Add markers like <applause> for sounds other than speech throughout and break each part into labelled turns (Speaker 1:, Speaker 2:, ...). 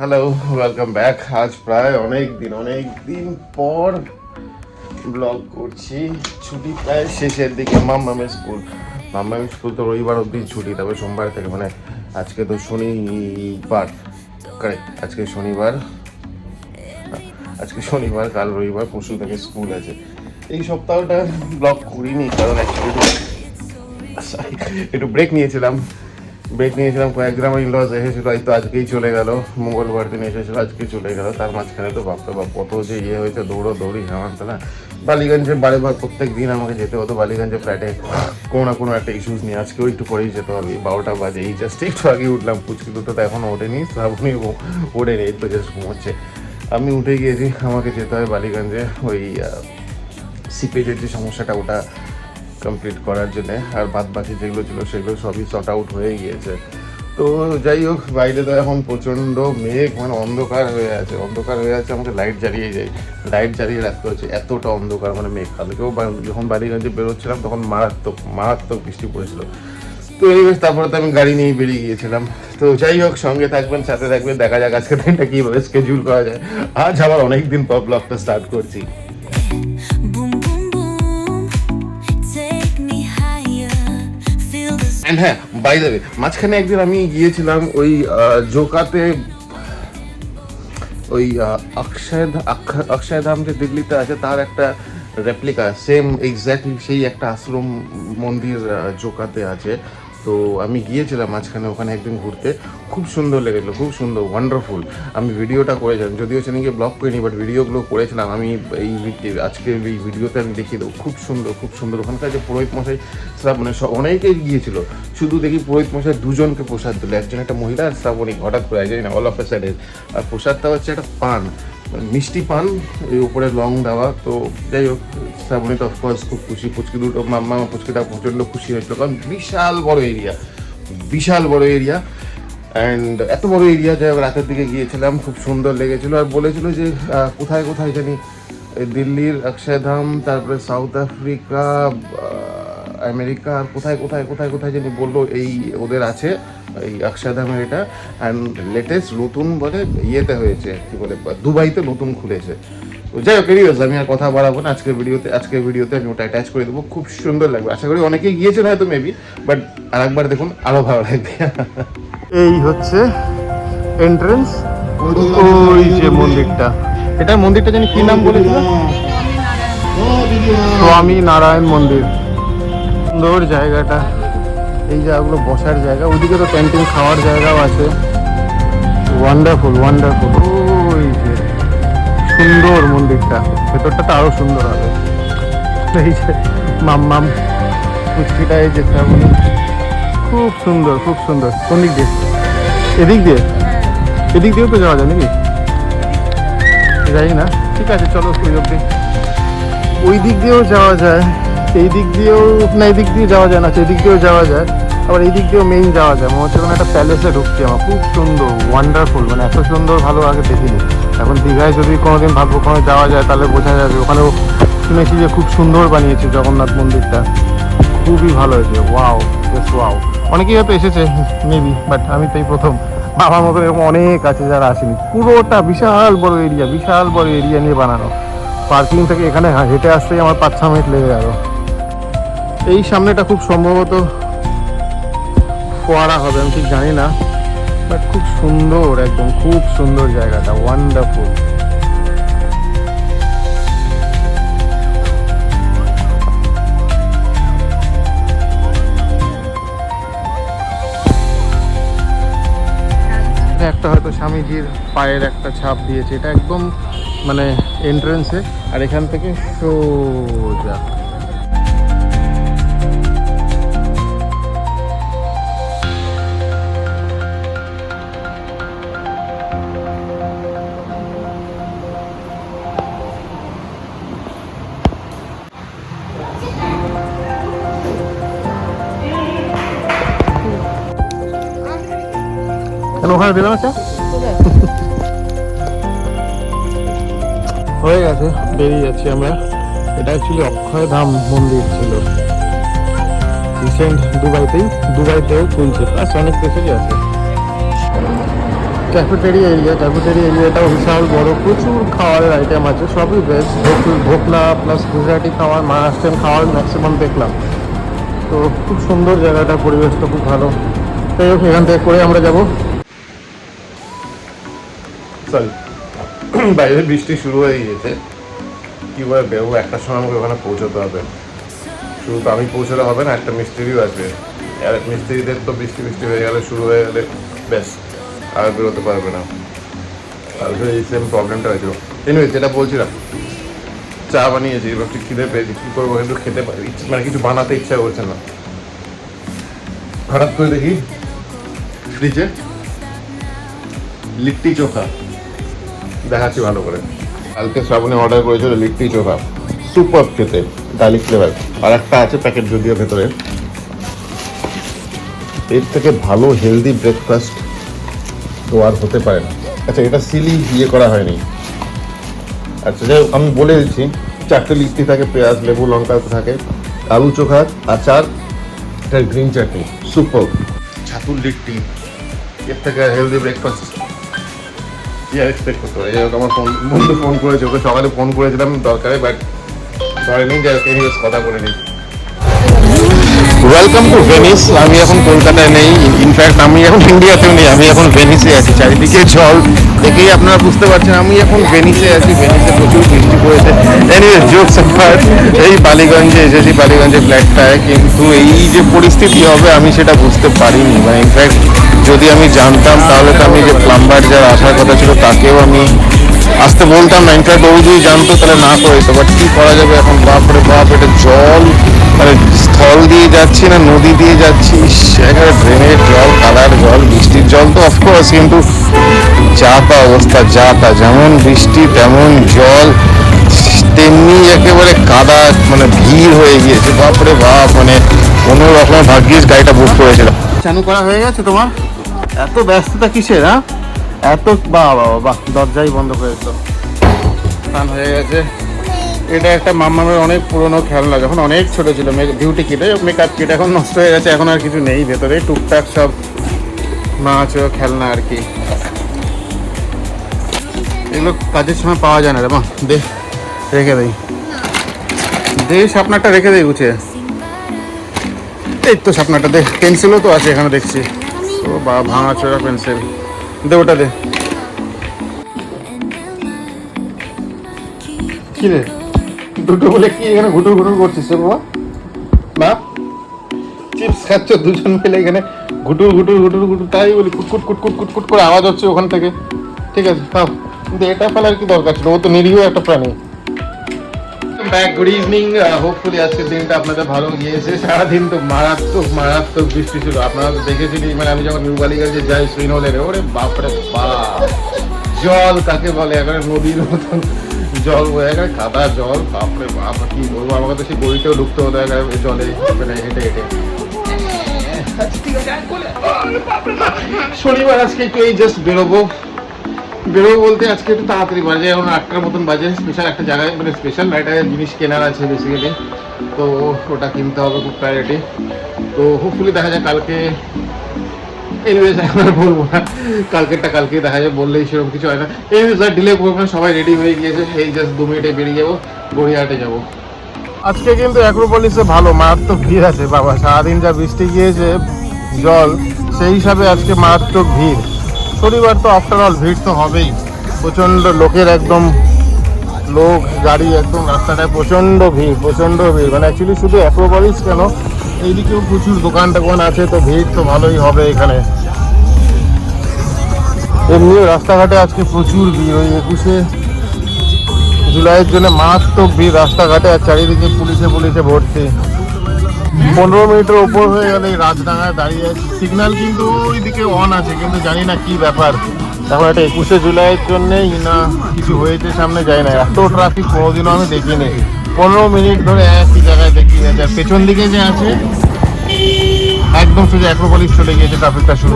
Speaker 1: Hello welcome back আজ প্রায় অনেক দিন অনেক দিন পর ব্লগ করছি। ছুটি প্রায় শেষের দিকে, মাম্মামের স্কুল। মাম্মামের স্কুল তো রবিবার অবধি ছুটি, তবে সোমবার থেকে মানে আজকে তো শনিবার। কারেক্ট আজকে শনিবার। আজকে শনিবার, কাল রবিবার, পরশু থেকে স্কুল আছে। এই সপ্তাহটা ব্লগ করিনি, কারণ অ্যাকচুয়ালি একটু ব্রেক নিয়েছিলাম। ব্রেক নিয়েছিলাম কয়েকদিন আমার ইনলস এসেছিল হয়তো আজকেই চলে গেল। মঙ্গলবার দিন এসেছিল আজকে চলে গেল। তার মাঝখানে তো বাপরে বাপ কত যে ইয়ে হয়েছে, দৌড়ো দৌড়ি আমার তো না বালিগঞ্জে বারে বার প্রত্যেক দিন আমাকে যেতে হতো, বালিগঞ্জে ফ্ল্যাটে কোনো না কোনো একটা ইস্যুস নিয়ে, আজকেও একটু পরেই যেতে হবে। বারোটা বাজে, এই জাস্ট একটু আগে উঠলাম পুচকি দুটো তো এখনও ওঠেনি শ্রাবণী ওঠেনি, এই তো জাস্ট ঘুমোচ্ছে। আমি উঠে গিয়েছি, আমাকে যেতে হয় বালিগঞ্জে, ওই সিপেজের যে সমস্যাটা, ওটা কমপ্লিট করার জন্য, আর বাদ বাকি যেগুলো ছিল সেগুলো সবই শর্ট আউট হয়ে গিয়েছে। তো যাই হোক, বাইরে তো এখন প্রচণ্ড মেঘ মানে অন্ধকার হয়ে আছে। অন্ধকার হয়ে আছে আমাকে লাইট জ্বালিয়ে যাই লাইট জ্বালিয়ে রাখতে হচ্ছে এতটা অন্ধকার মানে মেঘ। কালকেও যখন বাড়িগঞ্জে বেরোচ্ছিলাম, তখন মারাত্মক মারাত্মক বৃষ্টি পড়েছিল। তো এই তারপরে তো আমি গাড়ি নিয়ে বেরিয়ে গিয়েছিলাম। তো যাই হোক, সঙ্গে থাকবেন, সাথে থাকবেন, দেখা যাক আজকে দিনটা কীভাবে স্কেডিউল করা যায়। আজ আবার অনেক দিন পর ব্লগটা স্টার্ট করছি। অ্যান্ড হ্যাঁ বাই দ্য মাঝখানে একদিন আমি গিয়েছিলাম ওই জোকাতে, ওই অক্ষয় অক্ষয় ধাম যে দিল্লিতে আছে, তার একটা রেপ্লিকা সেম এক্স্যাক্টলি সেই একটা আশ্রম মন্দির জোকাতে আছে। তো আমি গিয়েছিলাম মাঝখানে ওখানে একদিন ঘুরতে। খুব সুন্দর লেগেছিলো, খুব সুন্দর ওয়ান্ডারফুল আমি ভিডিওটা করেছিলাম, যদিও সেদিনকে ব্লগ করিনি বাট ভিডিওগুলো করেছিলাম। আমি এই আজকে এই ভিডিওতে আমি দেখিয়ে দেবো। খুব সুন্দর খুব সুন্দর। ওখানকার যে পুরোহিত মশাই স- অনেকেই গিয়েছিল। শুধু দেখি পুরোহিত মশাই দুজনকে প্রসাদ দিল। একজন একটা মহিলা আর শ্রাবণী, হঠাৎ করে জানি না অল অফ আর প্রসাদটা হচ্ছে একটা পান। মানে মিষ্টি পান, এই উপরে লং দেওয়া, তো যাই হোক শ্রাবণী তো অফকোর্স খুব খুশি। ফুচকি দুটো, মাম্মা পুচকিটা প্রচণ্ড খুশি হয়েছিল, কারণ বিশাল বড় এরিয়া বিশাল বড় এরিয়া অ্যান্ড এত বড় এরিয়া হোক রাতের দিকে গিয়েছিলাম, খুব সুন্দর লেগেছিল। আর বলেছিল যে কোথায় কোথায় জানি দিল্লির অক্ষয়ধাম, তারপরে সাউথ আফ্রিকা আহ, আমেরিকা আর কোথায় কোথায় কোথায় কোথায় জানি বলল এই ওদের আছে এই অক্ষয়ধামের এটা। অ্যান্ড লেটেস্ট নতুন বলে ইয়েতে হয়েছে কি বলে দুবাইতে নতুন খুলেছে। যাই হোক এরিয়াস আমি আর কথা বাড়াবো না। আজকের ভিডিওতে আজকের ভিডিওতে আমি ওটা অ্যাটাচ করে দেবো। খুব সুন্দর লাগবে। আশা করি অনেকেই গিয়েছেন হয়তো মেবি বাট আরেকবার দেখুন আরও ভালো লাগবে। এই হচ্ছে এন্ট্রেন্স ওই যে মন্দিরটা। এটা মন্দিরটা জানি কি নাম বলেছিল? স্বামী নারায়ণ মন্দির। সুন্দর জায়গাটা। এই জায়গাগুলো বসার জায়গা। ওইদিকে তো ক্যান্টিন খাওয়ার জায়গাও আছে। ওয়ান্ডারফুল ওয়ান্ডারফুল ওই যে সুন্দর মন্দিরটা। ভেতরটা তো আরও সুন্দর হবে। এই যে মাম্মাম পুচকিটা এই যে খুব সুন্দর খুব সুন্দর। কোন দিক দিয়ে? এদিক দিয়ে? এদিক দিয়েও তো যাওয়া যায় নাকি? যাই না। ঠিক আছে চলো ওই অব্দি ওই দিক দিয়েও যাওয়া যায়। এই দিক দিয়েও, না, এই দিক দিয়ে যাওয়া যায় না সেদিক দিয়েও যাওয়া যায়, আবার এই দিক দিয়েও মেইন যাওয়া যায়। মনে হচ্ছে কোনো একটা প্যালেসে ঢুকছি আমার। খুব সুন্দর ওয়ান্ডারফুল মানে এত সুন্দর ভালো আগে দেখিনি। এখন দীঘায় যদি কোনোদিন ভাববো ওখানে যাওয়া যায়, তাহলে বোঝা যাবে। ওখানেও শুনেছি যে খুব সুন্দর বানিয়েছে জগন্নাথ মন্দিরটা। খুবই ভালো হয়েছে। ওয়াও বেশ ওয়াও অনেকেই হয়তো এসেছে মেবি বাট আমি তো এই প্রথম। বাবার মতো এরকম অনেক আছে যারা আসেনি। পুরোটা বিশাল বড় এরিয়া বিশাল বড় এরিয়া নিয়ে বানানো। পার্কিং থেকে এখানে হেঁটে আসতেই আমার পাঁচ ছ মিনিট লেগে গেল। এই সামনেটা খুব সম্ভবত ফোয়ারা হবে, আমি ঠিক জানি না বাট খুব সুন্দর একদম, খুব সুন্দর জায়গাটা ওয়ান্ডারফুল একটা হয়তো স্বামীজির পায়ের একটা ছাপ দিয়েছে, এটা একদম মানে এন্ট্রেন্সে আর এখান থেকে সোজা। ওখানে দিলাম আচ্ছা হয়ে গেছে, বেরিয়ে যাচ্ছি আমরা। এটা অ্যাকচুয়ালি অক্ষয়ধাম মন্দির ছিল। রিসেন্ট দুবাইতেই, দুবাইতেও খুলছে প্লাস অনেক দেশেরই আছে। ক্যাফেটেরিয়া এরিয়া ক্যাফেটেরিয়া এরিয়াটাও বিশাল বড়। প্রচুর খাওয়ারের আইটেম আছে, সবই বেস্ট ভোকলা প্লাস গুজরাটি খাওয়ার মহারাষ্ট্রিয়ান খাওয়ার ম্যাক্সিমাম দেখলাম। তো খুব সুন্দর জায়গাটা পরিবেশটা খুব ভালো। যাই হোক, এখান থেকে করে আমরা যাব।
Speaker 2: সরি বাইরে বৃষ্টি শুরু হয়ে গিয়েছে কি করে বেরোবো একটার সময় আমাকে ওখানে পৌঁছতে হবে। শুধু তো আমি পৌঁছলে হবে না, একটা মিস্ত্রিও আসবে আর মিস্ত্রিদের তো বৃষ্টি বৃষ্টি হয়ে গেলে, শুরু হয়ে গেলে ব্যাস, আর বেরোতে পারবে না। আর এই সেম প্রবলেমটা হয়েছিল এনিওয়ে যেটা বলছিলাম, চা বানিয়েছি, এবার একটু খিদে পেয়েছি, কী করব একটু খেতে পারি মানে কিছু বানাতে ইচ্ছা করছে না। হঠাৎ করে দেখি ফ্রিজে লিট্টি চোখা। দেখাচ্ছি ভালো করে। কালকে শ্রাবণে অর্ডার করেছিল লিট্টি চোখা। সুপার খেতে গার্লিক ফ্লেভার আর একটা আছে প্যাকেট যদিও ভেতরে। এর থেকে ভালো হেলদি ব্রেকফাস্ট তো আর হতে পারে না। আচ্ছা এটা সিলি ইয়ে করা হয়নি। আচ্ছা যাই হোক, আমি বলে দিচ্ছি চারটে লিট্টি থাকে পেঁয়াজ লেবু লঙ্কা থাকে আলু চোখা আচার এটা গ্রিন চাটনি সুপার ছাতুর লিট্টি। এর থেকে হেলদি ব্রেকফাস্ট হোক আমার ফোন বন্ধু ফোন করেছে, ওকে সকালে ফোন করেছিলাম দরকারে বাট ধরেনি যাই এনিওয়েজ কথা বলে নিই ওয়েলকাম টু ভেনিস আমি এখন কলকাতায় নেই। ইনফ্যাক্ট আমি এখন ইন্ডিয়াতেও নেই। আমি এখন ভেনিসে আছি। চারিদিকে জল। দেখেই আপনারা বুঝতে পারছেন, আমি এখন ভেনিসে আছি। ভেনিসে প্রচুর বৃষ্টি পড়েছে। এনিওয়ে জোকস অ্যাপার্ট এই বালিগঞ্জে এসেছি, বালিগঞ্জে ফ্ল্যাটটায় কিন্তু এই যে পরিস্থিতি হবে, আমি সেটা বুঝতে পারিনি। মানে ইনফ্যাক্ট যদি আমি জানতাম, তাহলে তো আমি যে প্লাম্বার যার আসার কথা ছিল, তাকেও আমি আসতে বলতাম না। ইনফ্যাক্ট ও যদি জানতো, তাহলে না করে তো বাট কি করা যাবে এখন? বাপরে বাপ, এটা জল মানে স্থল দিয়ে যাচ্ছি না, নদী দিয়ে যাচ্ছি? একেবারে ড্রেনের জল, কাদার জল, বৃষ্টির জল তো অফকোর্স কিন্তু যা তা অবস্থা যা তা যেমন বৃষ্টি, তেমন জল, তেমনি একেবারে কাদা মানে ভিড় হয়ে গিয়েছে। বাপরে বাপ মানে কোনো রকমের ভাগ্যিস গাড়িটা বুক করেছিলাম
Speaker 1: চালু করা হয়ে গেছে তোমার? এত ব্যস্ততা কিসের হ্যাঁ? এত, বাহ বাবা বাহ দরজাই বন্ধ করে দিত স্নান হয়ে গেছে। এটা একটা মাম্মামের অনেক পুরনো খেলনা, যখন অনেক ছোট ছিল বিউটি কিট মেকআপ কিট এখন নষ্ট হয়ে গেছে, এখন আর কিছু নেই ভেতরে, টুকটাক সব মাছ খেলনা আর কি। এগুলো কাজের সময় পাওয়া যায় না রে মা, দে, রেখে দেই। দে আপনারটা রেখে দেই গুছিয়ে। এই তো স্বপ্নটা দে পেন্সিলও তো আছে এখানে দেখছি। ও বা ভাঙা চোরা পেন্সিল দে ওটা দে। কি রে? দুটো বলে কি এখানে ঘুটুর ঘুটুর করছিস রে বাবা? না চিপস খাচ্ছ দুজন মিলে এখানে ঘুটুর ঘুটুর ঘুটুর ঘুটুর, তাই বলি কুটকুট কুটকুট কুটকুট করে আওয়াজ হচ্ছে ওখান থেকে। ঠিক আছে খাও কিন্তু এটা ফেলার কি দরকার ছিল? ও তো নিরীহ একটা প্রাণী। ব্যাক গুড ইভিনিং হোপফুলি আজকের দিনটা আপনাদের ভালো গিয়েছে। সারাদিন তো মারাত্মক মারাত্মক বৃষ্টি ছিল। আপনারা তো দেখেছিলেন মানে আমি যখন নিউ বালিগঞ্জে যাই, শ্রীনগরে, ওরে বাপরে বাপ। জল কাকে বলে? একেবারে নদীর মতন জল বয়ে, একেবারে কাদা জল। বাপরে বাপ, কি বলব? আমাকে তো সেই গড়িতেও ঢুকতে হতো একেবারে জলে মানে হেঁটে হেঁটে। শনিবার আজকে একটু এই জাস্ট বেরোবো। বেরোবো বলতে আজকে একটু তাড়াতাড়ি বাজে, এখন আটটার মতন বাজে। স্পেশাল একটা জায়গায় মানে স্পেশাল একটা জিনিস কেনার আছে বেসিক্যালি তো ওটা কিনতে হবে খুব প্রায়োরিটি তো হোপফুলি দেখা যায় কালকে। এনিওয়েজ এখন বলব না। কালকেরটা কালকে দেখা যায় বললেই সেরকম কিছু হয় না। এনিওয়েজ আর ডিলে করব না, সবাই রেডি হয়ে গিয়েছে। এই জাস্ট দু মিনিটে বেরিয়ে যাব, গড়িয়াহাটে যাব। আজকে কিন্তু অ্যাক্রোপলিসে ভালো, মারাত্মক ভিড় আছে বাবা। সারাদিন যা বৃষ্টি গিয়েছে, জল, সেই হিসাবে আজকে মারাত্মক ভিড়। শনিবার তো আফটার অল ভিড় তো হবেই। প্রচণ্ড লোকের একদম লোক, গাড়ি একদম রাস্তাটায় প্রচণ্ড ভিড় প্রচণ্ড ভিড়। মানে অ্যাকচুয়ালি শুধু অ্যাক্রোপলিস কেন, এইদিকেও প্রচুর দোকান টোকান আছে, তো ভিড় তো ভালোই হবে এখানে। এমনিও রাস্তাঘাটে আজকে প্রচুর ভিড়, ওই একুশে জুলাইয়ের জন্য মারাত্মক ভিড় রাস্তাঘাটে, আর চারিদিকে পুলিশে পুলিশে ভর্তি। পনেরো মিনিটের ওপর হয়ে গেলে রাজডাঙ্গায় দাঁড়িয়ে আছি। সিগন্যাল কিন্তু ওইদিকে অন আছে, কিন্তু জানি না কি ব্যাপার। এখন এটা একুশে জুলাইয়ের জন্যেই না, কিছু হয়েছে সামনে যাই না। এত ট্রাফিক কোনোদিনও আমি দেখিনি। পনেরো মিনিট ধরে একই জায়গায় দেখি যাচ্ছে। পেছন দিকে যে আছে, একদম শুধু অ্যাক্রোপলিস চলে গিয়েছে ট্রাফিকটা শুরু।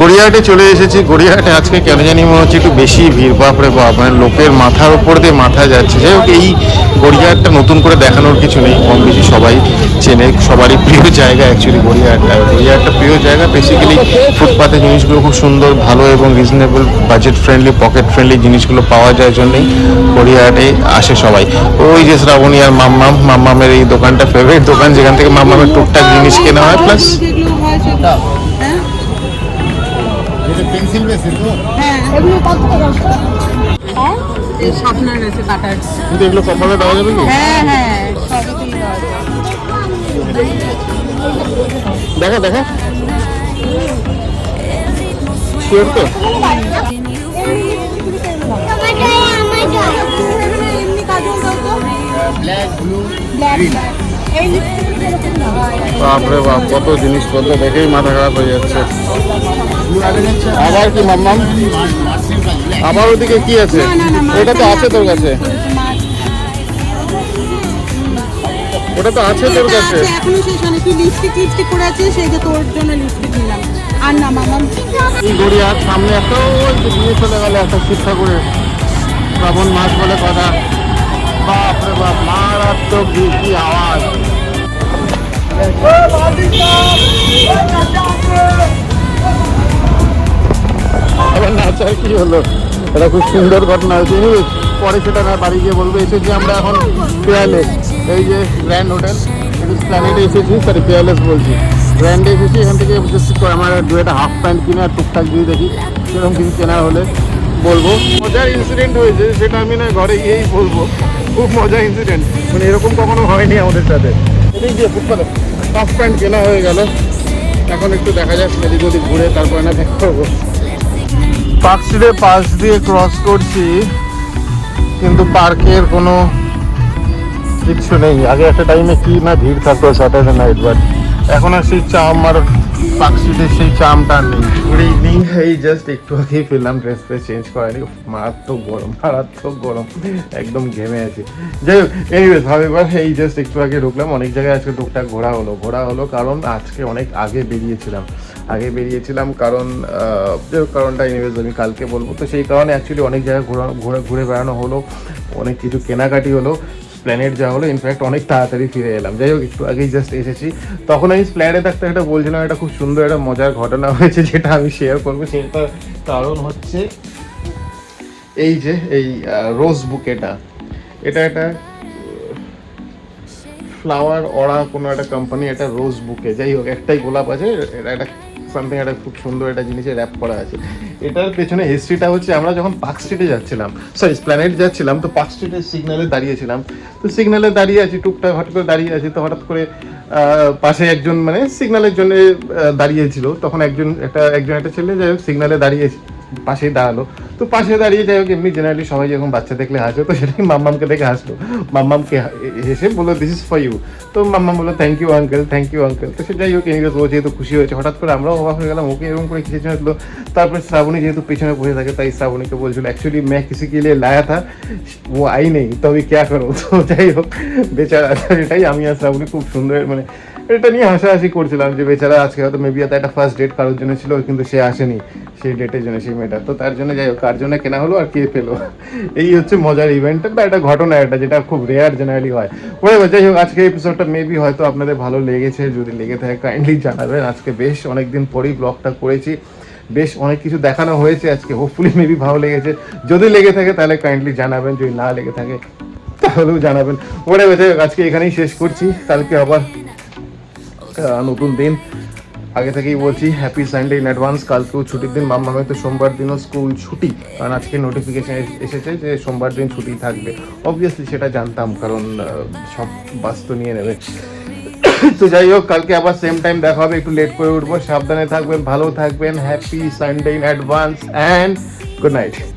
Speaker 1: গড়িয়াহাটে চলে এসেছি। গড়িয়াহাটে আজকে কেন জানি মনে হচ্ছে একটু বেশি ভিড়, বাপরে বাপ মানে লোকের মাথার উপর দিয়ে মাথা যাচ্ছে। যাই হোক, এই গড়িয়াহাটটা নতুন করে দেখানোর কিছু নেই, কম বেশি সবাই চেনে, সবারই প্রিয় জায়গা অ্যাকচুয়ালি গড়িয়াহাটটা। গড়িয়াহাটটা প্রিয় জায়গা বেসিক্যালি ফুটপাতে জিনিসগুলো খুব সুন্দর, ভালো এবং reasonable budget friendly pocket friendly জিনিসগুলো পাওয়া যায় জন্যই গড়িয়াহাটে আসে সবাই। ওই যে শ্রাবণী আর মাম্মাম, মাম্মামের এই দোকানটা ফেভারিট দোকান, যেখান থেকে মাম্মামের টুকটাক জিনিস কেনা হয় প্লাস
Speaker 3: পেন্সিল বেসে তো।
Speaker 4: হ্যাঁ।
Speaker 5: এগুলো কত করে হ্যাঁ?
Speaker 4: এই শার্পনার আছে কাটার
Speaker 1: কিন্তু এগুলো কপালে দেওয়া যাবে কি?
Speaker 4: হ্যাঁ হ্যাঁ সবই।
Speaker 1: দেখা দেখা। শিওর তো। বাপরে বাপ কত জিনিসপত্র দেখেই মাথা খারাপ হয়ে যাচ্ছে। আবার কি মাম্মাম? আবার ওদিকে কি আছে?
Speaker 4: না না না
Speaker 1: ওটা তো আছে তোর কাছে। ওটা তো আছে তোর কাছে।
Speaker 4: এখনও শেষ হয়নি। তুই লিপস্টিক লিপস্টিক করে আছিস সেই যে তোর জন্য লিপস্টিক নিলাম। আর না মামা
Speaker 1: এই গড়িয়ার সামনে একটা ওই নিয়ে চলে গেল একটা শিক্ষা করে শ্রাবণ মাস বলে কথা। বাপরে বাপ মারাত্মক কি আওয়াজ। আবার নাচার কি হলো? এটা খুব সুন্দর ঘটনা হয়েছে। পরে সেটা না, বাড়ি গিয়ে বলব, এসেছি আমরা এখন পেয়ালেস এই যে গ্র্যান্ড হোটেল প্ল্যানেটে এসেছি সরি পেয়ালেস বলছি। গ্র্যান্ডে এসেছি, এখান থেকে আমার দু একটা হাফ প্যান্ট কিনে আর টুকটাক দিয়ে দেখি সেরকম কিছু কেনার হলে বলব। মজার ইনসিডেন্ট হয়েছে, সেটা আমি না ঘরে গিয়েই বলব। খুব মজার ইনসিডেন্ট মানে এরকম কখনো হয়নি আমাদের সাথে। এদিক দিয়ে ফুটপাতে হাফ প্যান্ট কেনা হয়ে গেল। এখন একটু দেখা যাক, এদিক ওদিক ঘুরে তারপরে না দেখা করব পার্ক পাশ দিয়ে ক্রস করছি, কিন্তু পার্কের কোনো কিচ্ছু নেই। আগে একটা টাইমে কি না ভিড় থাকতো স্যাটারডে নাইট বাট এখন আর সেই চাম আর পার্ক সেই চামটা নেই। গুড ইভিনিং এই জাস্ট একটু আগেই ফেললাম ড্রেস ফ্রেস চেঞ্জ করানি মারাত্মক গরম মারাত্মক গরম। একদম ঘেমে আছি। যাই হোক এনিওয়েজ এবার এই জাস্ট একটু আগে ঢুকলাম। অনেক জায়গায় আজকে টুকটাক ঘোরা হলো। ঘোরা হলো কারণ আজকে অনেক আগে বেরিয়েছিলাম। আগে বেরিয়েছিলাম কারণ যে কারণটা এনিওয়েজ আমি কালকে বলব। তো সেই কারণে অ্যাকচুয়ালি অনেক জায়গায় ঘোরা, ঘুরে ঘুরে বেড়ানো হলো, অনেক কিছু কেনাকাটি হলো প্ল্যানেট যা হলো ইনফ্যাক্ট অনেক তাড়াতাড়ি ফিরে এলাম। যাই হোক, একটু আগেই জাস্ট এসেছি। তখন আমি প্ল্যানে থাকতে একটা বলছিলাম, একটা খুব সুন্দর একটা মজার ঘটনা হয়েছে যেটা আমি শেয়ার করব। সেটা কারণ হচ্ছে এই যে, এই রোজ বুকেটা এটা একটা ফ্লাওয়ার ওরা কোনো একটা কোম্পানি এটা রোজ বুকে যাই হোক, একটাই গোলাপ আছে, এটা একটা সামথিং একটা খুব সুন্দর একটা জিনিসে র্যাপ করা আছে। এটার পেছনে হিস্ট্রিটা হচ্ছে, আমরা যখন পার্ক স্ট্রিটে যাচ্ছিলাম সরি প্ল্যানেট যাচ্ছিলাম, তো পার্ক স্ট্রিটের সিগনালে দাঁড়িয়েছিলাম তো সিগনালে দাঁড়িয়ে আছি, টুকটাক হঠাৎ করে দাঁড়িয়ে আছি, তো হঠাৎ করে পাশে একজন মানে সিগনালের জন্য দাঁড়িয়েছিল। তখন একজন, একটা একজন একটা ছেলে, যাই হোক সিগনালে দাঁড়িয়ে পাশেই দাঁড়াল। তো পাশে দাঁড়িয়ে যাই হোক, এমনি জেনারেলি সবাই যখন বাচ্চা দেখলে হাসে তো সেটাকে মাম্মামকে দেখে হাসলো। মাম্মামকে হেসে বলল দিস ইস ফর ইউ তো মাম্মাম বলল thank you uncle thank you uncle তো সে যাই হোক এনিওয়েজ ও যেহেতু খুশি হয়েছে, হঠাৎ করে আমরাও অবাক হয়ে গেলাম, ওকে এরকম করে খিচে চলে তারপরে শ্রাবণী যেহেতু পেছনে বসে থাকে, তাই শ্রাবণীকে বলছিল অ্যাকচুয়ালি ম্যা কিছু কে লিয়ে লায়া থা, ও আই নেই তো আমি ক্যা করো তো যাই হোক, বেচারা, এটাই আমি আর শ্রাবণী খুব সুন্দর মানে এটা নিয়ে হাসাহাসি করছিলাম যে, বেচারা, আজকে হয়তো মেবি হয়তো একটা ফার্স্ট ডেট কারোর জন্য ছিল, কিন্তু সে আসেনি, সেই ডেটের জন্য, সেই মেয়েটা তো তার জন্য যাই হোক, কার জন্য কেনা হলো আর কে পেল? এই হচ্ছে মজার ইভেন্টের বা একটা ঘটনা একটা, যেটা খুব রেয়ার জেনারেলি হয়। ওরে যাই হোক, আজকে এপিসোডটা মেবি হয়তো আপনাদের ভালো লেগেছে। যদি লেগে থাকে কাইন্ডলি জানাবেন। আজকে বেশ অনেকদিন পরেই ব্লগটা করেছি। বেশ অনেক কিছু দেখানো হয়েছে আজকে। হোপফুলি মেবি ভালো লেগেছে। যদি লেগে থাকে, তাহলে কাইন্ডলি জানাবেন। যদি না লেগে থাকে, তাহলেও জানাবেন। ওরে হোক, আজকে এখানেই শেষ করছি। কালকে আবার নতুন দিন। আগে থেকেই বলছি হ্যাপি সানডে ইন অ্যাডভান্স কালকেও ছুটির দিন। মাম্মা হয়তো সোমবার দিনও স্কুল ছুটি। কারণ আজকে নোটিফিকেশন এসেছে যে সোমবার দিন ছুটি থাকবে। অবভিয়াসলি সেটা জানতাম, কারণ সব বাস নিয়ে নেবে। <coughs> তো যাই হোক, কালকে আবার সেম টাইম দেখা হবে। একটু লেট করে উঠবো। সাবধানে থাকবেন, ভালো থাকবেন। Happy Sunday in advance and good night